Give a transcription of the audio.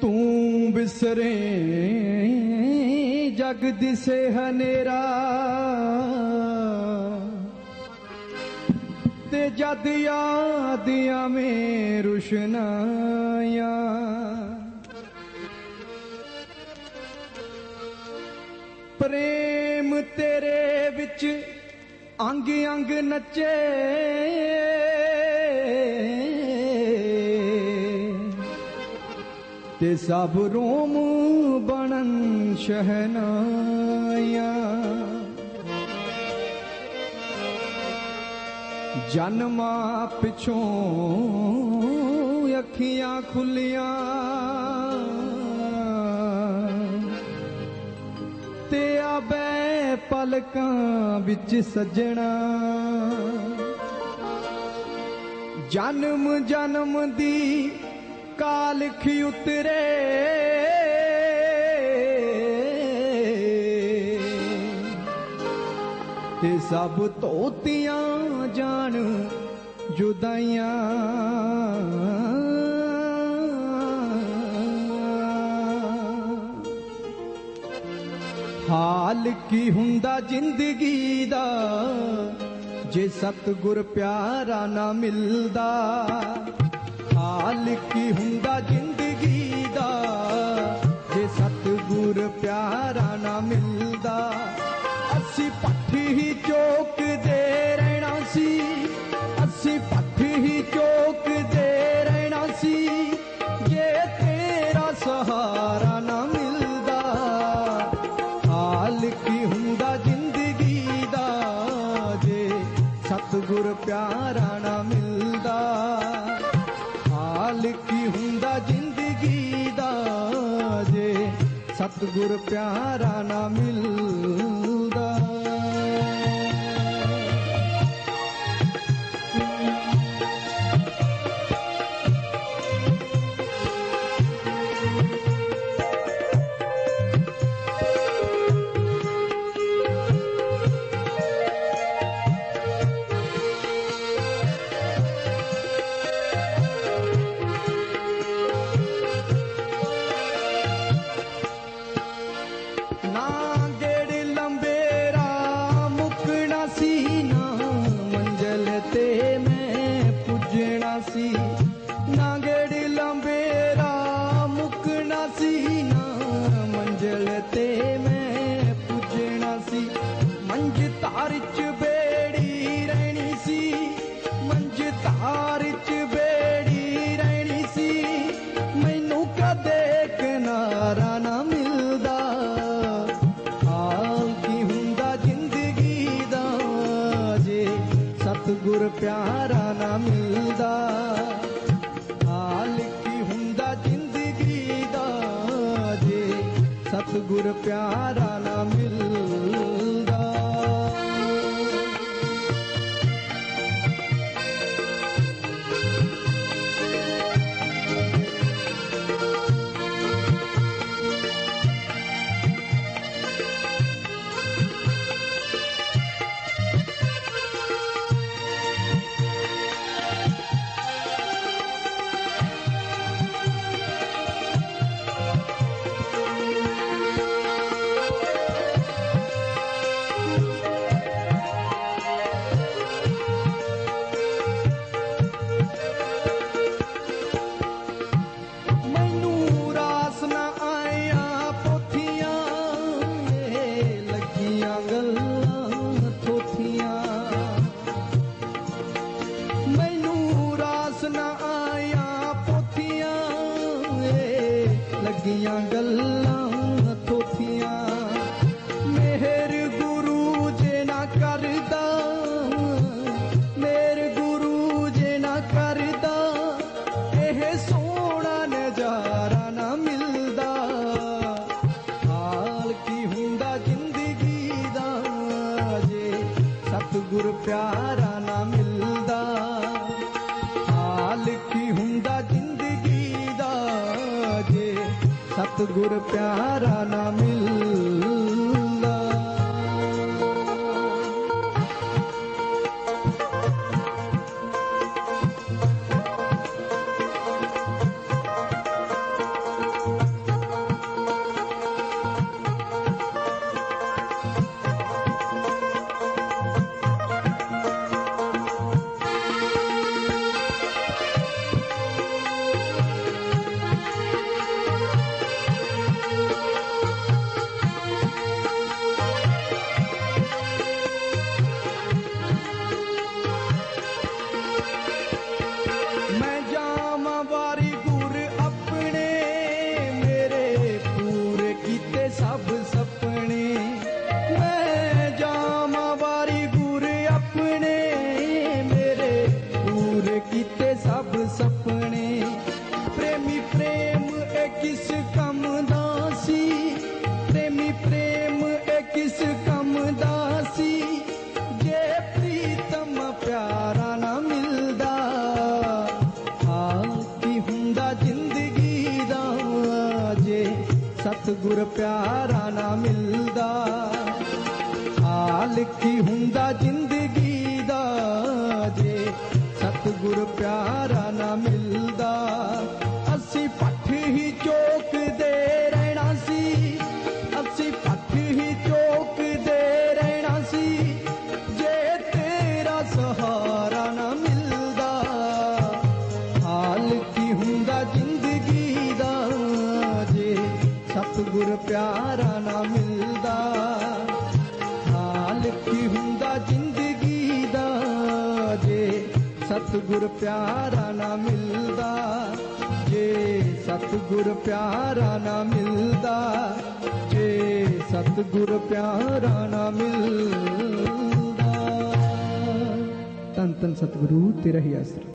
ਤੂੰ ਬਿਸਰੇ, ਜਗ ਦਿਸੇ ਹਨੇਰਾ। ਤੇ ਜਦ ਯਾਦ ਆਵੇਂ ਰੁਸ਼ਨਾਇਆ ਪ੍ਰੇਮ ਤੇਰੇ ਵਿੱਚ ਅੰਗ ਅੰਗ ਨੱਚੇ। ਤੇ ਸਭ ਰੋਮ ਬਣਨ ਸ਼ਹਿਨਾਇਆ। ਜਨਮਾਂ ਪਿਛੋਂ ਅੱਖੀਆਂ ਖੁੱਲੀਆਂ। ਤੇ ਆਬੈ ਪਲਕਾਂ ਵਿੱਚ ਸੱਜਣਾ। ਜਨਮ ਜਨਮ ਦੀ ਕਾਲਖ ਉਤਰੇ। ਤੇ ਸਭ ਧੋਤੀਆਂ ਜਾਣ ਜੁਦਾਈਆਂ। ਹਾਲ ਕੀ ਹੁੰਦਾ ਜ਼ਿੰਦਗੀ ਦਾ, ਜੇ ਸਤਗੁਰ ਪਿਆਰਾ ਨਾ ਮਿਲਦਾ। ਹਾਲ ਕੀ ਹੁੰਦਾ ਜ਼ਿੰਦਗੀ ਸਤਗੁਰ ਪਿਆਰਾ ਨਾ ਮਿਲ ਪਿਆਰਾ ਨਾ ਮਿਲਦਾ। ਹਾਲ ਕੀ ਹੁੰਦਾ ਜ਼ਿੰਦਗੀ ਦਾ। ਜੇ ਸਤਗੁਰ ਪਿਆਰਾ ਨਾ ਪਿਆਰਾ ਨਾ ਮਿਲਦਾ। ਹਾਲ ਕੀ ਹੁੰਦਾ ਜ਼ਿੰਦਗੀ ਦਾ ਜੇ ਸਤਗੁਰ ਪਿਆਰਾ ਨਾ ਮਿਲਦਾ ਗੁਰ ਪਿਆਰਾ ਨਾ ਮਿਲਦਾ। ਹਾਲ ਕੀ ਹੁੰਦਾ ਜ਼ਿੰਦਗੀ ਦਾ ਜੇ। ਸਤਿਗੁਰ ਪਿਆਰਾ ਨਾ ਸਤਿਗੁਰ ਪਿਆਰਾ ਨਾ ਮਿਲਦਾ। ਹਾਲ ਕੀ ਹੁੰਦਾ ਜ਼ਿੰਦਗੀ ਦਾ? ਜੇ ਸਤਿਗੁਰ ਪਿਆਰਾ ਨਾ ਮਿਲਦਾ, ਜੇ ਸਤਿਗੁਰ ਪਿਆਰਾ ਨਾ ਮਿਲਦਾ, ਜੇ ਸਤਿਗੁਰ ਪਿਆਰਾ ਨਾ ਮਿਲਦਾ। ਤਨ ਤਨ ਸਤਿਗੁਰੂ, ਤੇਰਾ ਹੀ ਆਸਰਾ।